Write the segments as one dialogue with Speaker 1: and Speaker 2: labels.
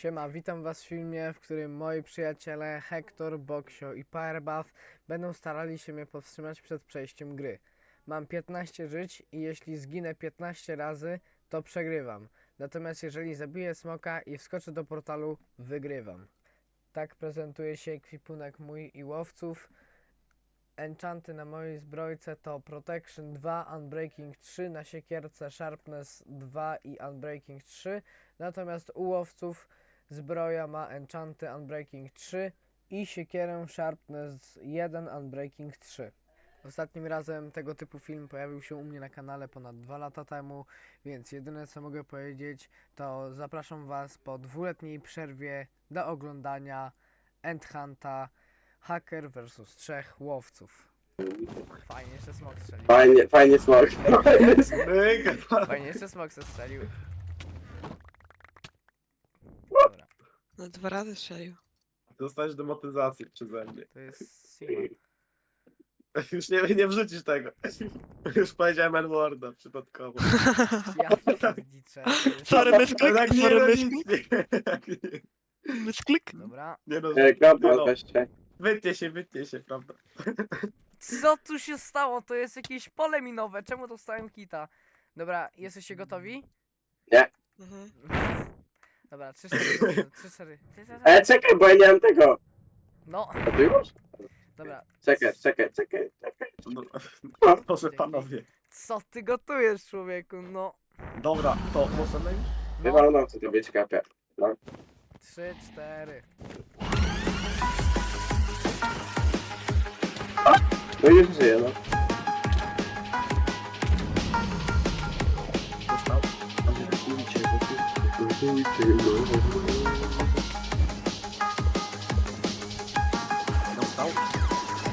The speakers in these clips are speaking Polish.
Speaker 1: Siema, witam was w filmie, w którym moi przyjaciele Hector, Boxio i Powerbuff będą starali się mnie powstrzymać przed przejściem gry. Mam 15 żyć i jeśli zginę 15 razy, to przegrywam. Natomiast jeżeli zabiję smoka i wskoczę do portalu, wygrywam. Tak prezentuje się ekwipunek mój i łowców. Enchanty na mojej zbrojce to Protection 2, Unbreaking 3, na siekierce Sharpness 2 i Unbreaking 3. Natomiast u łowców zbroja ma Enchanty Unbreaking 3 i siekierę Sharpness 1 Unbreaking 3. Ostatnim razem tego typu film pojawił się u mnie na kanale ponad 2 lata temu, więc jedyne co mogę powiedzieć to zapraszam Was po dwuletniej przerwie do oglądania Endhunta Hacker vs trzech łowców. Fajnie, jeszcze smok strzelił.
Speaker 2: Fajnie, fajnie smok.
Speaker 1: Fajnie, jeszcze smok strzelił. Dobra,
Speaker 3: No dwa razy strzelił.
Speaker 2: Dostajesz demotyzację przeze mnie.
Speaker 1: to jest.
Speaker 2: Już nie, nie wrzucisz tego. Już powiedziałem N-worda przypadkowo.
Speaker 1: Ja pierdziczę.
Speaker 3: Sorry, mysklik,
Speaker 2: Tak nie,
Speaker 3: sorry,
Speaker 2: no nic nie. Tak nie.
Speaker 3: mysklik.
Speaker 1: Dobra.
Speaker 2: Nie no,
Speaker 4: E, Kropka,
Speaker 2: no.
Speaker 4: weźcie.
Speaker 2: Wytnie się, wytnie się, prawda?
Speaker 1: Co tu się stało? To jest jakieś pole minowe. Czemu dostałem kita? Dobra, jesteście gotowi?
Speaker 3: Mhm.
Speaker 1: Dobra, 3 4 3 4.
Speaker 4: E, czekaj, bo ja nie mam tego.
Speaker 1: No,
Speaker 4: A ty już?
Speaker 1: dobra.
Speaker 4: Czekaj, czekaj, czekaj, czekaj.
Speaker 2: No, Proszę panowie.
Speaker 1: Co ty gotujesz, człowieku? No.
Speaker 2: Dobra, to możemy już?
Speaker 4: Chyba
Speaker 1: No,
Speaker 4: no, co to być kapia.
Speaker 1: 3 4.
Speaker 4: No już żyję, no.
Speaker 2: Dostał?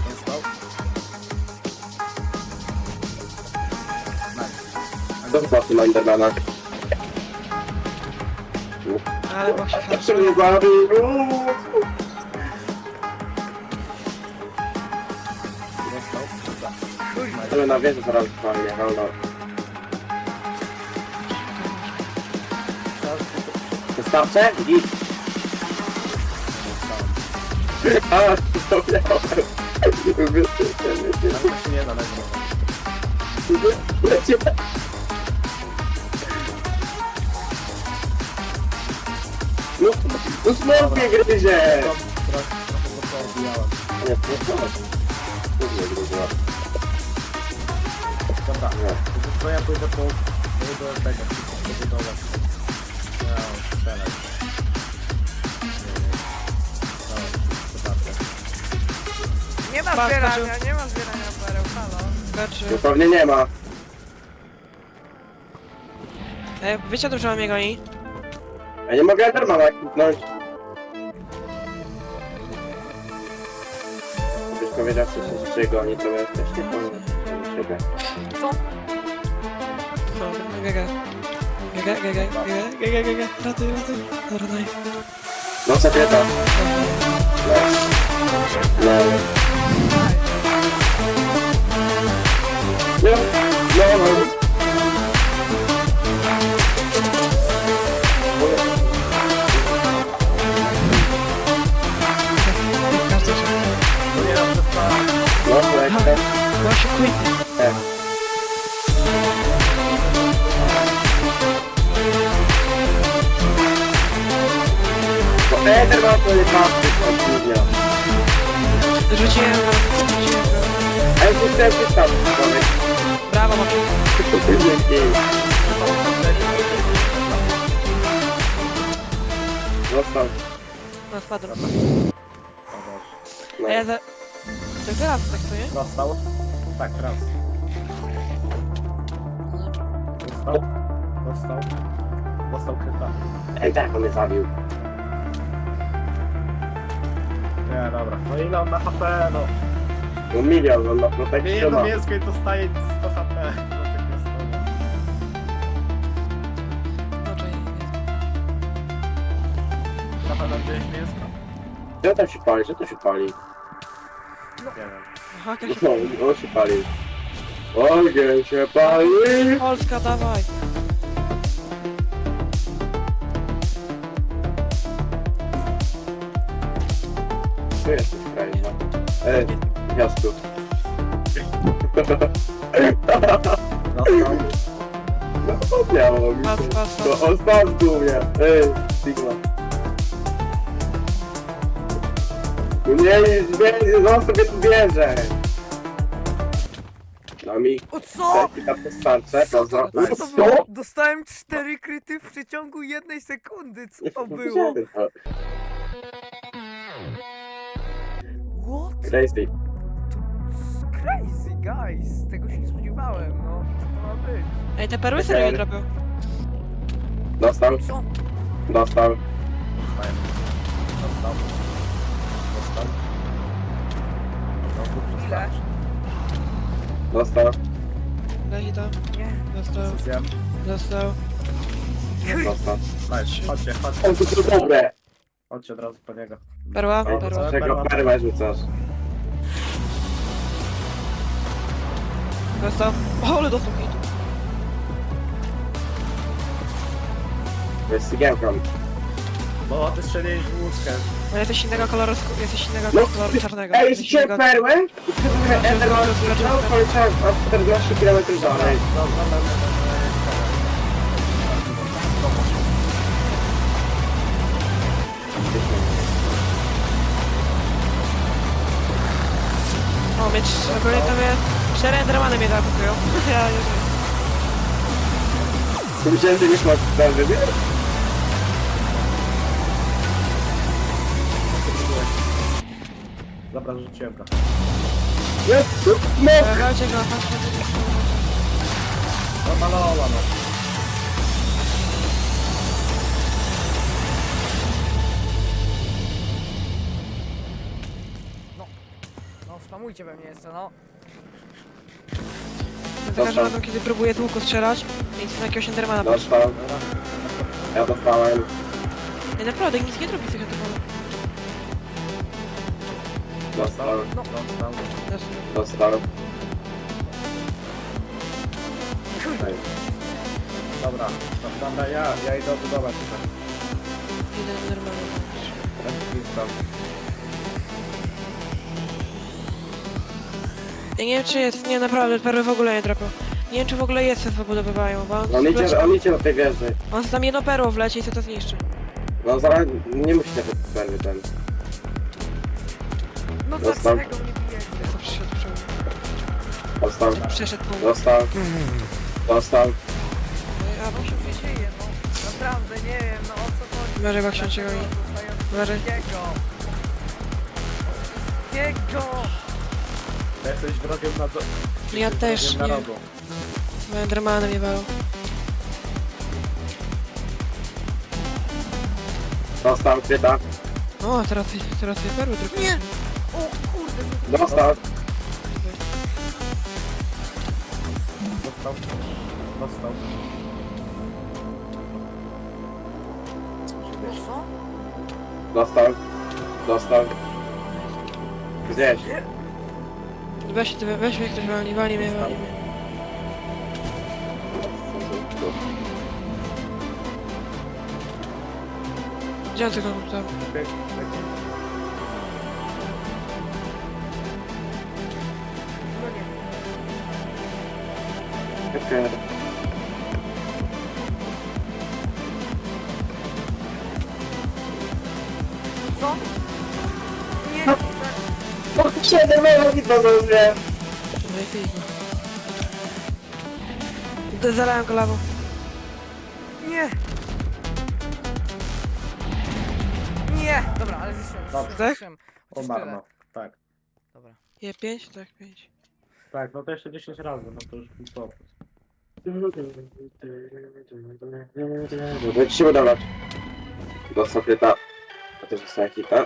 Speaker 2: Dostał? Nice.
Speaker 4: To chyba na Endermana.
Speaker 3: Ale się
Speaker 4: Jeszcze mnie zabił.
Speaker 2: Dostał? Dobra.
Speaker 4: Ale na wieżę zaraz walnie, wolno. Wystarczy? Git. A.
Speaker 2: Ale to się nie da, leży.
Speaker 4: Lecie. No, no smok mnie gryzie! Nie, nie. Nie gryzie.
Speaker 2: Dobra, to co ja pójdę po... Do tego, do dole.
Speaker 1: Ma zbierania, nie ma zbierania pereł, halo.
Speaker 4: No
Speaker 3: Znaczy,
Speaker 4: pewnie nie ma.
Speaker 3: e, wiecie dobrze mam mnie goni?
Speaker 4: Ja nie mogę Endermana kliknąć. Gdybyś powiedział, co się jeszcze goni, to ja też nie. Siebie.
Speaker 1: Co?
Speaker 3: No, gaga. Gaga, gaga, gaga, gaga, gaga. Ratuj, ratuj. Dobra, daj.
Speaker 4: No sekreta. No. No. No, no. To?
Speaker 3: No się kujnie.
Speaker 4: Tak. Bo Enderman to nie patrzy, to dnia.
Speaker 3: Rzuciłem go, rzuciłem go.
Speaker 4: A ja już chciałem wystawić, człowiek.
Speaker 3: Brawo, Maki.
Speaker 4: Dzięki. Został.
Speaker 3: No, wpadłem.
Speaker 4: No.
Speaker 3: A ja za... To gra, tak co nie?
Speaker 2: Dostał? Tak, raz. Dostał? Dostał? Dostał kryta.
Speaker 4: Ej, tak, on mnie zabił.
Speaker 2: Nie, dobra. No ile on ma HP, no.
Speaker 4: No milion, on ma
Speaker 2: Nie
Speaker 4: protekcję
Speaker 2: jedno
Speaker 4: ma.
Speaker 2: mięsko i dostaje 100 HP. No tak jest to.
Speaker 3: No, czekaj, nie.
Speaker 2: Na pewno wziąłeś mięsko?
Speaker 4: Gdzie tam się pali? Gdzie to się pali?
Speaker 2: Nie wiem.
Speaker 3: Aha, jakaś...
Speaker 4: No, on się pali. Ogień się pali!
Speaker 3: Polska, dawaj.
Speaker 4: Tu jesteś, krajza. Ej, gwiazdku.
Speaker 2: Dostał.
Speaker 4: No to miało mi
Speaker 3: Pas,
Speaker 4: się.
Speaker 3: pas, pas.
Speaker 4: To on sam tu mnie. Ej, Sigma. No nie, nie, nie, no sobie tu bierze. No mi,
Speaker 1: O co?
Speaker 4: taki na postarcze, to za...
Speaker 1: Co to
Speaker 4: Co?
Speaker 1: było? Dostałem cztery kryty w przeciągu jednej sekundy. Co to było? What?
Speaker 4: Crazy.
Speaker 1: Crazy, guys. Tego się nie spodziewałem, no. Co to ma być?
Speaker 3: Ej, te perły serio nie drobią.
Speaker 4: Dostał,
Speaker 1: Co?
Speaker 4: dostał.
Speaker 2: Dostałem. Dostał. Dostał. Znowu
Speaker 1: Ile?
Speaker 4: Dostał,
Speaker 3: Daj to.
Speaker 1: Nie.
Speaker 3: Dostał, dostał.
Speaker 4: dostał.
Speaker 2: Nice. Chodźcie, chodźcie.
Speaker 4: O, to to dobre.
Speaker 2: Chodźcie od razu po niego.
Speaker 3: Perła,
Speaker 4: Ej,
Speaker 3: perła.
Speaker 4: Dlaczego perłę rzucasz?
Speaker 3: Dostał. O, ale dostał hit.
Speaker 4: Jest cygiełką.
Speaker 2: Bo ty strzeliłeś w łódkę.
Speaker 3: Ale jesteś innego koloru, sk- jesteś innego
Speaker 4: No,
Speaker 3: koloru czarnego.
Speaker 4: Ej,
Speaker 3: Jesteś
Speaker 4: się
Speaker 3: innego-
Speaker 4: perłę? Enderman zleciał, poleciałem o 14 km dalej.
Speaker 2: Dobra, dobra, dobra, dobra.
Speaker 3: O, mieć ogólnie to mnie... Cztery endermany mnie zaatakują. Ja nie wiem.
Speaker 4: Myślałem, że już masz ten wybiór?
Speaker 2: Dobra, rzuciłem go.
Speaker 4: Jest, no.
Speaker 3: E, go, chodźcie go.
Speaker 2: No no.
Speaker 1: No, spamujcie we mnie jeszcze, no.
Speaker 3: Za każdym razem, kiedy próbuję z łuku strzelać, nic na jakiegoś endermana patrzę.
Speaker 4: Dostał. Ja dostałem.
Speaker 3: Ej, naprawdę, nic nie robi z tych endermanów.
Speaker 4: Dostał.
Speaker 2: Dostał.
Speaker 4: Dostał.
Speaker 1: Kurde.
Speaker 4: Ej,
Speaker 2: Dobra, no, dobra, ja, ja idę obudować tutaj.
Speaker 3: Jeden enderman.
Speaker 2: Winston.
Speaker 3: Ja nie wiem, czy jest... Nie, naprawdę, perły w ogóle nie dropią. Nie wiem, czy w ogóle jest sens wybudowywają, bo on,
Speaker 4: On
Speaker 3: wleci,
Speaker 4: idzie, on idzie do tej wieży.
Speaker 3: on tam jedno perło wleci i co to zniszczy.
Speaker 4: No zaraz, nie musicie być perły ten.
Speaker 1: No
Speaker 4: Dostał.
Speaker 1: dlaczego mnie bijecie?
Speaker 3: Jak to przyszedł, przyszedł.
Speaker 4: Dostał.
Speaker 3: Przeszedł pół.
Speaker 4: Dostał. Dostał.
Speaker 3: A, bo się
Speaker 1: Co się dzieje, no? Naprawdę nie wiem, no o co chodzi.
Speaker 3: Uważaj, bo ksiądz się goni.
Speaker 1: dostaję
Speaker 3: Uważaj.
Speaker 1: Wszystkiego. Wszystkiego.
Speaker 2: Ty jesteś wrogiem na do...
Speaker 3: Ja też
Speaker 2: wrogiem
Speaker 3: nie.
Speaker 2: narodu.
Speaker 3: Bo endermany mnie walą.
Speaker 4: Dostał. Kryta.
Speaker 3: O, teraz, teraz dwie perły dropią.
Speaker 1: Nie! O kurde,
Speaker 4: Dostał.
Speaker 2: Dostał. Dostał.
Speaker 1: co?
Speaker 4: Dostał. Dostał. Gdzieś.
Speaker 3: Weź, weź mnie ktoś walni, walni mnie, walni mnie. Gdzie on tylko tam?
Speaker 2: Bieg,
Speaker 4: O, siedem euro mi to dobrze.
Speaker 3: No i figu. To Zalałem go lawą.
Speaker 1: nie! Nie! Dobra, ale zniszczyłem.
Speaker 2: Dobrze.
Speaker 1: zniszczyłem.
Speaker 2: O
Speaker 1: Chociaż tyle.
Speaker 2: Tak.
Speaker 1: Dobra.
Speaker 3: Je pięć? Tak, pięć.
Speaker 2: Tak, no to jeszcze 10 razy, no to już był popis.
Speaker 4: Będę ci się budować. Dostał kryta. A też dostałem hita.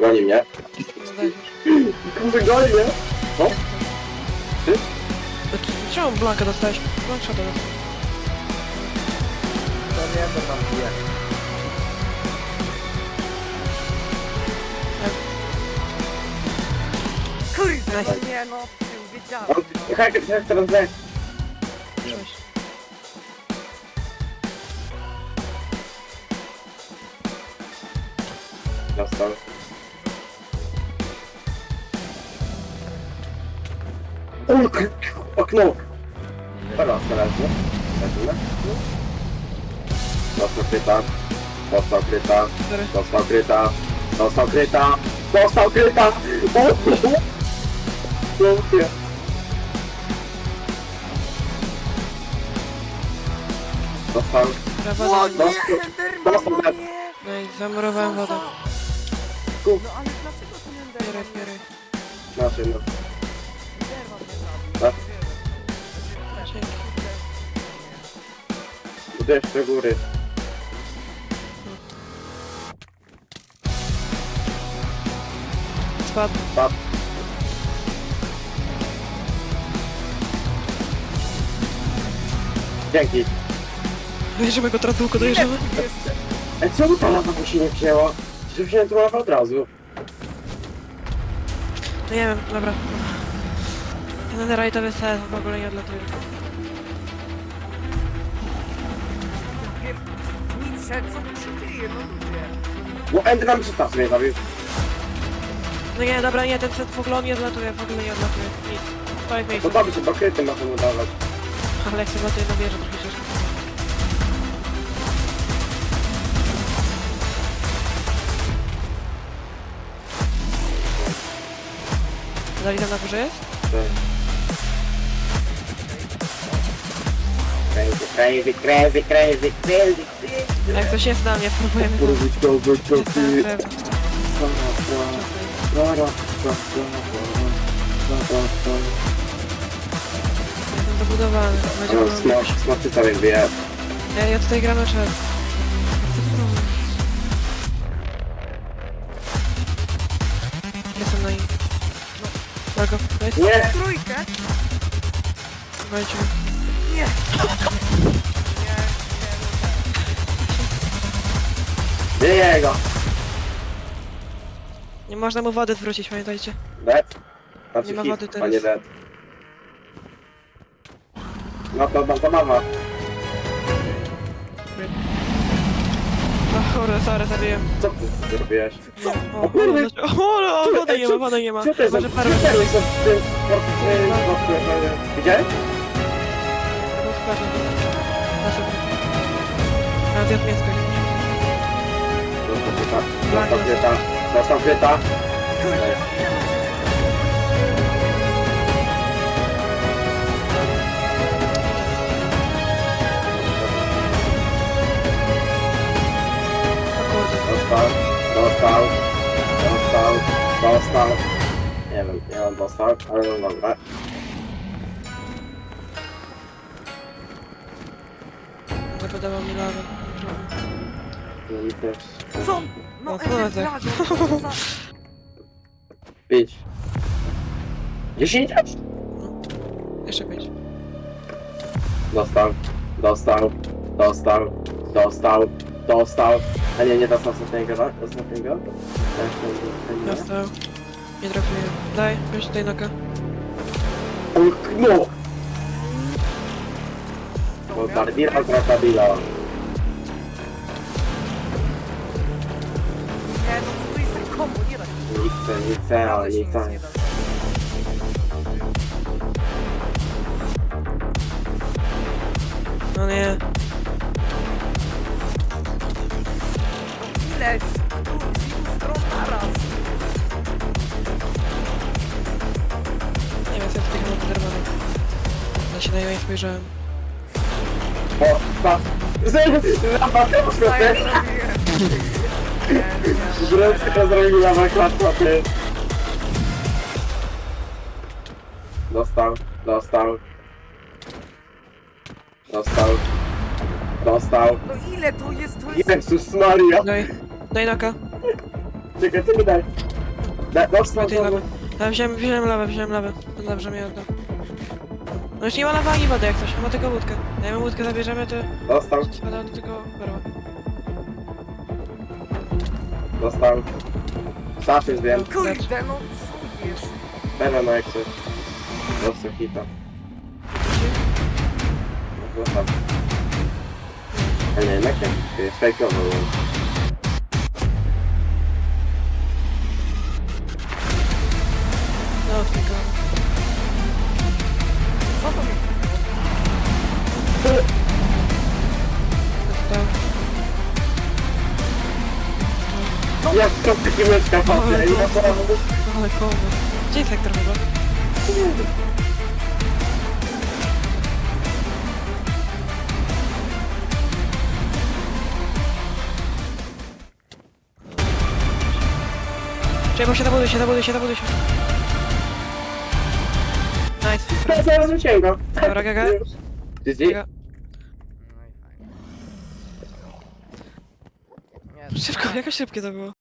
Speaker 4: Mnie.
Speaker 3: No daj już.
Speaker 4: Kurde, goni mnie. O,
Speaker 3: To ty- Czemu Blanka dostałeś? Blanka dostałeś.
Speaker 2: To nie będę tam bije.
Speaker 1: Kurde,
Speaker 3: Nice.
Speaker 1: nie no, wiedziałem.
Speaker 4: jak, jak teraz wie?
Speaker 3: Cześć.
Speaker 4: Dostał. Okno! Teraz leży. Leży, Dostał kryta. Dostał kryta. Dostał kryta. Dostał kryta. Dostał kryta! Pięknie. Dostał.
Speaker 3: Dobra, woda.
Speaker 4: Dostał. Dostał.
Speaker 3: No i zamurowałem wodę.
Speaker 1: No ale dlaczego ten Enderman
Speaker 3: Bieraj, bieraj.
Speaker 4: Znaczy, no. Uderz do góry.
Speaker 3: Spadł.
Speaker 4: Spadł. Dzięki.
Speaker 3: Dojeżdżamy go teraz długo, dojeżdżamy.
Speaker 4: Ej, czemu ta lawa mi się nie wzięła? Że wziąłem tu lawę od razu.
Speaker 3: No nie wiem, dobra. Ten rajtowy set w ogóle nie odlatuje.
Speaker 1: Nicze, co tu się dzieje? No ludzie.
Speaker 4: No Enderman przestaw mnie zabił.
Speaker 3: No nie, dobra, nie, ten set w ogóle on nie odlatuje, w ogóle nie odlatuje. Nic. Stoi w miejscu.
Speaker 4: dobrze, bo kryty ma mu dawać.
Speaker 3: Ale jak sobie latuje na wieżę, to przecież. Dali tam na górze jest?
Speaker 4: Crazy, crazy, crazy, crazy, crazy, crazy.
Speaker 3: Jak coś jest na mnie, próbujemy to. Na
Speaker 4: ty.
Speaker 3: drewno. Jestem zabudowany. Będzie
Speaker 4: No,
Speaker 3: problem.
Speaker 4: smok ty sobie wbija.
Speaker 3: Ja, ja tutaj gram na czas. Jestem na nim. Marko, to jest...
Speaker 4: Nie!
Speaker 1: Trójkę?
Speaker 3: Walczymy.
Speaker 1: Nie.
Speaker 4: Bije go!
Speaker 3: Nie można mu wody zwrócić, pamiętajcie.
Speaker 4: Dead? Znaczy
Speaker 3: Nie ma
Speaker 4: hit,
Speaker 3: wody teraz.
Speaker 4: dead. No to no, zabawa.
Speaker 3: O, kurde, sorry, zabiłem.
Speaker 4: Co ty zrobiłeś?
Speaker 3: Co? O, kurde, o, o, wody nie ma, wody nie ma.
Speaker 4: Co to jest?
Speaker 3: Może parę...
Speaker 4: To jest za- w tym? Widziałeś?
Speaker 3: Zjadł mięsko kurde.
Speaker 4: Dostał. Dostał. Dostał. Dostał. Nie wiem, nie mam dostał, ale no dobra.
Speaker 3: Zapodawał mi lawę.
Speaker 4: No i też.
Speaker 1: Co? No,
Speaker 3: O, kurde.
Speaker 1: Dragon, za-
Speaker 4: Pięć. Dziesięć?
Speaker 3: Jeszcze pięć.
Speaker 4: Dostał. Dostał. Dostał. Dostał. Dostał. A nie, nie dostał ostatniego, tak? Ostatniego? Tak, ten- ten nie.
Speaker 3: Dostał. Nie trafiłem. Daj, weź tutaj noka.
Speaker 4: Ulknął! Bo Bardira Crocodilo.
Speaker 1: Nic
Speaker 4: chcę.
Speaker 1: nie da.
Speaker 3: No nie.
Speaker 1: Ile? Tu z ilu stron naraz?
Speaker 3: Nie wiem, co jest w tych Endermanach. Ja się na niego nie spojrzałem.
Speaker 4: O, pa!
Speaker 1: Ja
Speaker 4: klatwa,
Speaker 1: zrobiłem? Nie, nie.
Speaker 4: Zresztą to zrobił lama klatwa, ty. Dostał, dostał. Dostał. Dostał.
Speaker 1: No ile to jest? To jest...
Speaker 4: Jezus Maria!
Speaker 3: Daj. Daj noka.
Speaker 4: Czekaj, ty mi daj. Da, dostał,
Speaker 3: Daj tej lawy.
Speaker 4: dostał.
Speaker 3: Ja wziąłem, wziąłem lawę, wziąłem lawę. To dobrze mi oddał. No już nie ma lawa ani wody jak coś, ma tylko łódkę. Jak my łódkę zabierzemy, to
Speaker 4: Dostał,
Speaker 3: spada do tego berła.
Speaker 4: Dostał. Starszy wiem.
Speaker 1: Kurde, no co jest?
Speaker 4: Będę na eksie. Dostał hita. Dostał. A nie, na. To jest fejkowy. Jak to myszka patrzę, i na pomóc.
Speaker 3: Ale komu? Gdzie jest Hektor w ogóle? Czekaj, bo się zabuduj się, zabuduj się, zabuduj się. Nice.
Speaker 4: Ja zaraz rzuciłem go.
Speaker 3: Dobra, gaga. Gaga.
Speaker 1: No i fajnie. Nie,
Speaker 3: Szybko, jakoś szybkie to było.